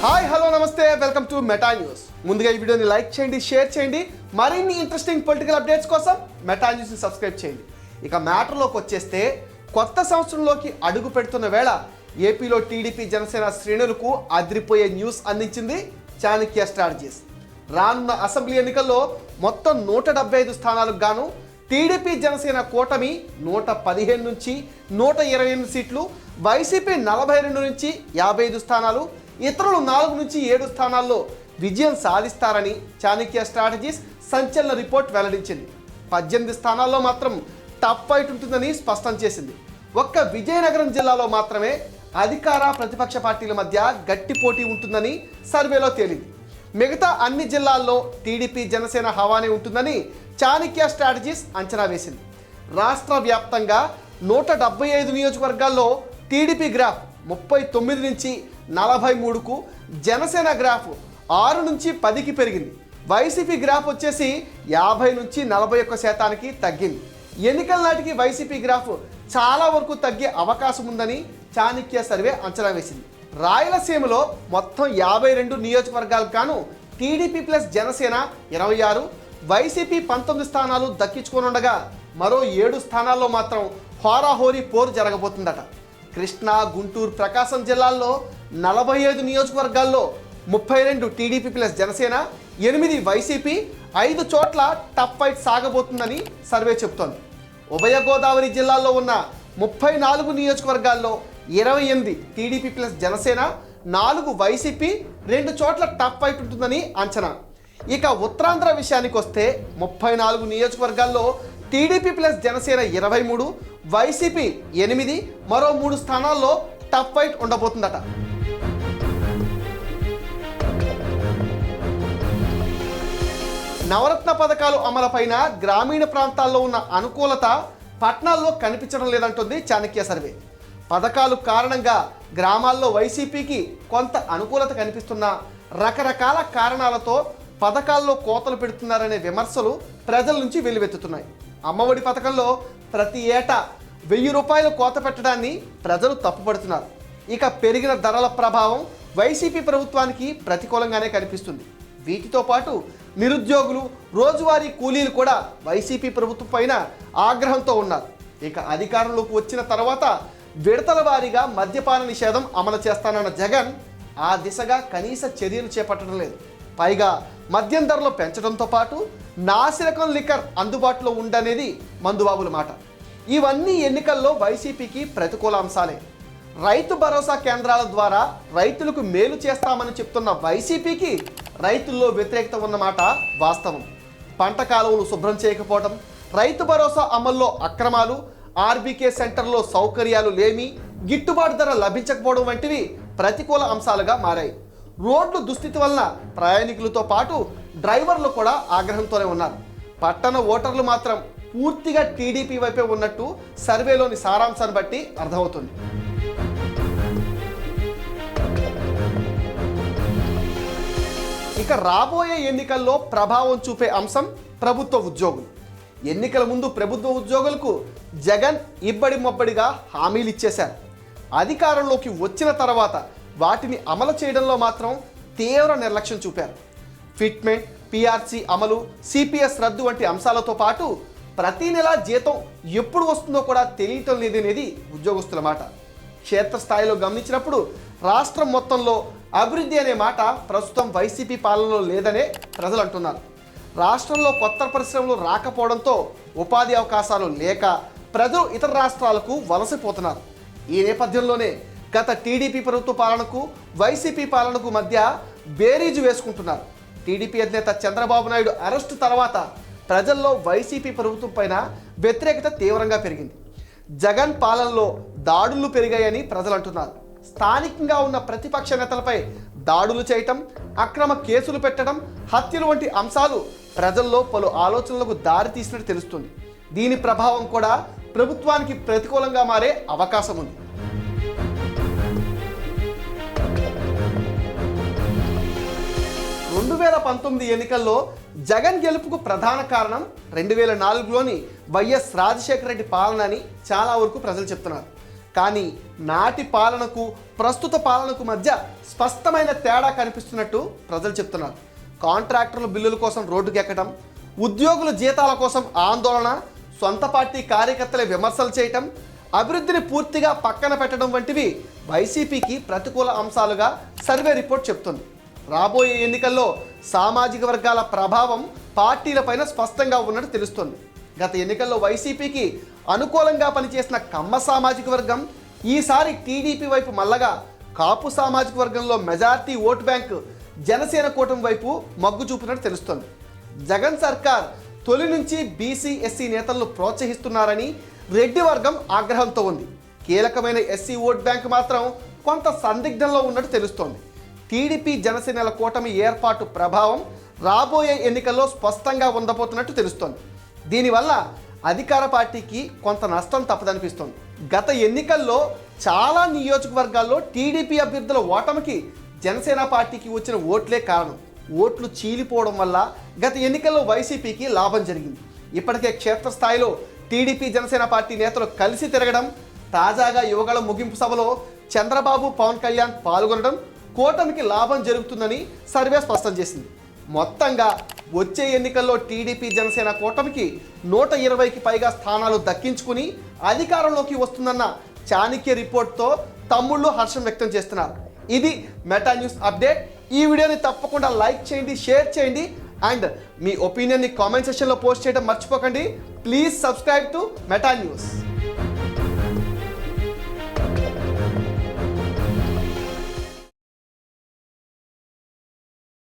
Hi hello నమస్తే. Welcome to meta news. ముందుగా ఈ వీడియోని లైక్ చేయండి షేర్ చేయండి. మరిన్ని ఇంట్రెస్టింగ్ పొలిటికల్ అప్డేట్స్ కోసం మెటా న్యూస్ని సబ్స్క్రైబ్ చేయండి. ఇక మ్యాటర్లోకి వచ్చేస్తే కొత్త సంవత్సరంలోకి అడుగు పెడుతున్న వేళ ఏపీలో టీడీపీ జనసేన శ్రేణులకు అదిరిపోయే న్యూస్ అందించింది చాణక్య స్ట్రాటజీస్. రానున్న అసెంబ్లీ ఎన్నికల్లో మొత్తం నూట డెబ్బై ఐదు స్థానాలకు గాను టీడీపీ జనసేన కూటమి నూట పదిహేను నుంచి నూట ఇరవై ఎనిమిది సీట్లు వైసీపీ నలభై రెండు నుంచి యాభై ఐదు స్థానాలు ఇతరులు నాలుగు నుంచి ఏడు స్థానాల్లో విజయం సాధిస్తారని చాణక్య స్ట్రాటజీస్ సంచలన రిపోర్ట్ వెల్లడించింది. పద్దెనిమిది స్థానాల్లో మాత్రం టఫ్ ఫైట్ ఉంటుందని స్పష్టం చేసింది. ఒక్క విజయనగరం జిల్లాలో మాత్రమే అధికార ప్రతిపక్ష పార్టీల మధ్య గట్టి పోటీ ఉంటుందని సర్వేలో తేలింది. మిగతా అన్ని జిల్లాల్లో టీడీపీ జనసేన హవానే ఉంటుందని చాణక్య స్ట్రాటజీస్ అంచనా వేసింది. రాష్ట్ర వ్యాప్తంగా నూట డెబ్బై ఐదు నియోజకవర్గాల్లో టీడీపీ గ్రాఫ్ ముప్పై తొమ్మిది నుంచి నలభై మూడుకు జనసేన గ్రాఫ్ ఆరు నుంచి పదికి పెరిగింది. వైసీపీ గ్రాఫ్ వచ్చేసి యాభై నుంచి నలభై ఒక్క శాతానికి తగ్గింది. ఎన్నికల నాటికి వైసీపీ గ్రాఫ్ చాలా వరకు తగ్గే అవకాశం ఉందని చాణక్య సర్వే అంచనా వేసింది. రాయలసీమలో మొత్తం యాభై రెండు నియోజకవర్గాలకు గాను టీడీపీ ప్లస్ జనసేన ఇరవై ఆరు వైసీపీ పంతొమ్మిది స్థానాలు దక్కించుకోనుండగా మరో ఏడు స్థానాల్లో మాత్రం హోరాహోరీ పోరు జరగబోతుందట. కృష్ణా గుంటూరు ప్రకాశం జిల్లాల్లో నలభై ఐదు నియోజకవర్గాల్లో ముప్పై రెండు టీడీపీ ప్లస్ జనసేన ఎనిమిది వైసీపీ ఐదు చోట్ల టఫ్ ఫైట్ సాగబోతుందని సర్వే చెబుతోంది. ఉభయ గోదావరి జిల్లాల్లో ఉన్న ముప్పై నాలుగు నియోజకవర్గాల్లో ఇరవై ఎనిమిది టీడీపీ ప్లస్ జనసేన నాలుగు వైసీపీ రెండు చోట్ల టఫ్ ఫైట్ ఉంటుందని అంచనా. ఇక ఉత్తరాంధ్ర విషయానికి వస్తే ముప్పై నాలుగు నియోజకవర్గాల్లో టీడీపీ ప్లస్ జనసేన ఇరవై మూడు వైసీపీ ఎనిమిది మరో మూడు స్థానాల్లో టఫ్ ఫైట్ ఉండబోతుందట. నవరత్న పథకాలు అమలుపైన గ్రామీణ ప్రాంతాల్లో ఉన్న అనుకూలత పట్టణాల్లో కనిపించడం లేదంటుంది చాణక్య సర్వే. పథకాలు కారణంగా గ్రామాల్లో వైసీపీకి కొంత అనుకూలత కనిపిస్తున్నా రకరకాల కారణాలతో పథకాల్లో కోతలు పెడుతున్నారనే విమర్శలు ప్రజల నుంచి వెల్లువెత్తుతున్నాయి. అమ్మఒడి పథకంలో ప్రతి ఏటా వెయ్యి రూపాయలు కోత పెట్టడాన్ని ప్రజలు తప్పుపడుతున్నారు. ఇక పెరిగిన ధరల ప్రభావం వైసీపీ ప్రభుత్వానికి ప్రతికూలంగానే కనిపిస్తుంది. వీటితో పాటు నిరుద్యోగులు రోజువారీ కూలీలు కూడా వైసీపీ ప్రభుత్వం పైన ఆగ్రహంతో ఉన్నారు. ఇక అధికారంలోకి వచ్చిన తర్వాత విడతల వారీగా మద్యపాన నిషేధం అమలు చేస్తానన్న జగన్ ఆ దిశగా కనీస చర్యలు చేపట్టడం లేదు. పైగా మద్యం ధరలు పెంచడంతో పాటు నాసిరకం లిక్కర్ అందుబాటులో ఉండనేది మందుబాబుల మాట. ఇవన్నీ ఎన్నికల్లో వైసీపీకి ప్రతికూల అంశాలే రైతు భరోసా కేంద్రాల ద్వారా రైతులకు మేలు చేస్తామని చెప్తున్న వైసీపీకి రైతుల్లో వ్యతిరేకత ఉన్నమాట వాస్తవం. పంట కాలువలు శుభ్రం చేయకపోవడం రైతు భరోసా అమల్లో అక్రమాలు ఆర్బీకే సెంటర్లో సౌకర్యాలు లేమి గిట్టుబాటు ధర లభించకపోవడం వంటివి ప్రతికూల అంశాలుగా మారాయి. రోడ్లు దుస్థితి వలన ప్రయాణికులతో పాటు డ్రైవర్లు కూడా ఆగ్రహంతోనే ఉన్నారు. పట్టణ ఓటర్లు మాత్రం పూర్తిగా టీడీపీ వైపే ఉన్నట్టు సర్వేలోని సారాంశాన్ని బట్టి అర్థమవుతుంది. ఇక రాబోయే ఎన్నికల్లో ప్రభావం చూపే అంశం ప్రభుత్వ ఉద్యోగులు. ఎన్నికల ముందు ప్రభుత్వ ఉద్యోగులకు జగన్ ఇబ్బడి మొబ్బడిగా హామీలు ఇచ్చేశారు. అధికారంలోకి వచ్చిన తర్వాత వాటిని అమలు చేయడంలో మాత్రం తీవ్ర నిర్లక్ష్యం చూపారు. ఫిట్మెంట్ పిఆర్సీ అమలు సిపిఎస్ రద్దు వంటి అంశాలతో పాటు ప్రతి నెల జీతం ఎప్పుడు వస్తుందో కూడా తెలియటం లేదనేది ఉద్యోగస్తుల మాట. క్షేత్రస్థాయిలో గమనించినప్పుడు రాష్ట్రం మొత్తంలో అభివృద్ధి అనే మాట ప్రస్తుతం వైసీపీ పాలనలో లేదనే ప్రజలు అంటున్నారు. రాష్ట్రంలో కొత్త పరిశ్రమలు రాకపోవడంతో ఉపాధి అవకాశాలు లేక ప్రజలు ఇతర రాష్ట్రాలకు వలసపోతున్నారు. ఈ నేపథ్యంలోనే గత టీడీపీ ప్రభుత్వ పాలనకు వైసీపీ పాలనకు మధ్య బేరీజు వేసుకుంటున్నారు. టీడీపీ అధినేత చంద్రబాబు నాయుడు అరెస్టు తర్వాత ప్రజల్లో వైసీపీ ప్రభుత్వం పైన వ్యతిరేకత తీవ్రంగా పెరిగింది. జగన్ పాలనలో దాడులు పెరిగాయని ప్రజలు అంటున్నారు స్థానికంగా ఉన్న ప్రతిపక్ష నేతలపై దాడులు చేయటం అక్రమ కేసులు పెట్టడం హత్యలు వంటి అంశాలు ప్రజల్లో పలు ఆలోచనలకు దారి తీసినట్టు తెలుస్తుంది. దీని ప్రభావం కూడా ప్రభుత్వానికి ప్రతికూలంగా మారే అవకాశం ఉంది. రెండు వేల పంతొమ్మిది ఎన్నికల్లో జగన్ గెలుపుకు ప్రధాన కారణం రెండు వేల నాలుగులోని వైఎస్ రాజశేఖర రెడ్డి పాలన అని చాలా వరకు ప్రజలు చెప్తున్నారు. కానీ నాటి పాలనకు ప్రస్తుత పాలనకు మధ్య స్పష్టమైన తేడా కనిపిస్తున్నట్టు ప్రజలు చెప్తున్నారు. కాంట్రాక్టర్ల బిల్లుల కోసం రోడ్డుకి ఎక్కడం ఉద్యోగుల జీతాల కోసం ఆందోళన సొంత పార్టీ కార్యకర్తలే విమర్శలు చేయటం అభివృద్ధిని పూర్తిగా పక్కన పెట్టడం వంటివి వైసీపీకి ప్రతికూల అంశాలుగా సర్వే రిపోర్ట్ చెప్తుంది. రాబోయే ఎన్నికల్లో సామాజిక వర్గాల ప్రభావం పార్టీలపైన స్పష్టంగా ఉన్నట్టు తెలుస్తోంది. గత ఎన్నికల్లో వైసీపీకి అనుకూలంగా పనిచేసిన కమ్మ సామాజిక వర్గం ఈసారి టీడీపీ వైపు మల్లగా కాపు సామాజిక వర్గంలో మెజార్టీ ఓటు బ్యాంక్ జనసేన కూటమి వైపు మగ్గు చూపినట్టు తెలుస్తోంది. జగన్ సర్కార్ తొలి నుంచి బీసీ ఎస్సీ నేతలను ప్రోత్సహిస్తున్నారని రెడ్డి వర్గం ఆగ్రహంతో ఉంది. కీలకమైన ఎస్సీ ఓట్ బ్యాంక్ మాత్రం కొంత సందిగ్ధంలో ఉన్నట్టు తెలుస్తోంది. టీడీపీ జనసేనల కూటమి ఏర్పాటు ప్రభావం రాబోయే ఎన్నికల్లో స్పష్టంగా ఉండబోతున్నట్టు తెలుస్తోంది. దీనివల్ల అధికార పార్టీకి కొంత నష్టం తప్పదనిపిస్తోంది. గత ఎన్నికల్లో చాలా నియోజకవర్గాల్లో టీడీపీ అభ్యర్థుల ఓటమికి జనసేన పార్టీకి వచ్చిన ఓట్లే కారణం. ఓట్లు చీలిపోవడం వల్ల గత ఎన్నికల్లో వైసీపీకి లాభం జరిగింది. ఇప్పటికే క్షేత్రస్థాయిలో టీడీపీ జనసేన పార్టీ నేతలు కలిసి తిరగడం తాజాగా యువగళ ముగింపు సభలో చంద్రబాబు పవన్ కళ్యాణ్ పాల్గొనడం కూటమికి లాభం జరుగుతుందని సర్వే స్పష్టం చేసింది. మొత్తంగా వచ్చే ఎన్నికల్లో టీడీపీ జనసేన కూటమికి నూట ఇరవైకి పైగా స్థానాలు దక్కించుకుని అధికారంలోకి వస్తుందన్న చాణక్య రిపోర్ట్తో తమ్ముళ్ళు హర్షం వ్యక్తం చేస్తున్నారు. ఇది మెటా న్యూస్ అప్డేట్. ఈ వీడియోని తప్పకుండా లైక్ చేయండి షేర్ చేయండి అండ్ మీ ఒపీనియన్ని కామెంట్ సెక్షన్లో పోస్ట్ చేయడం మర్చిపోకండి. Please subscribe to meta news.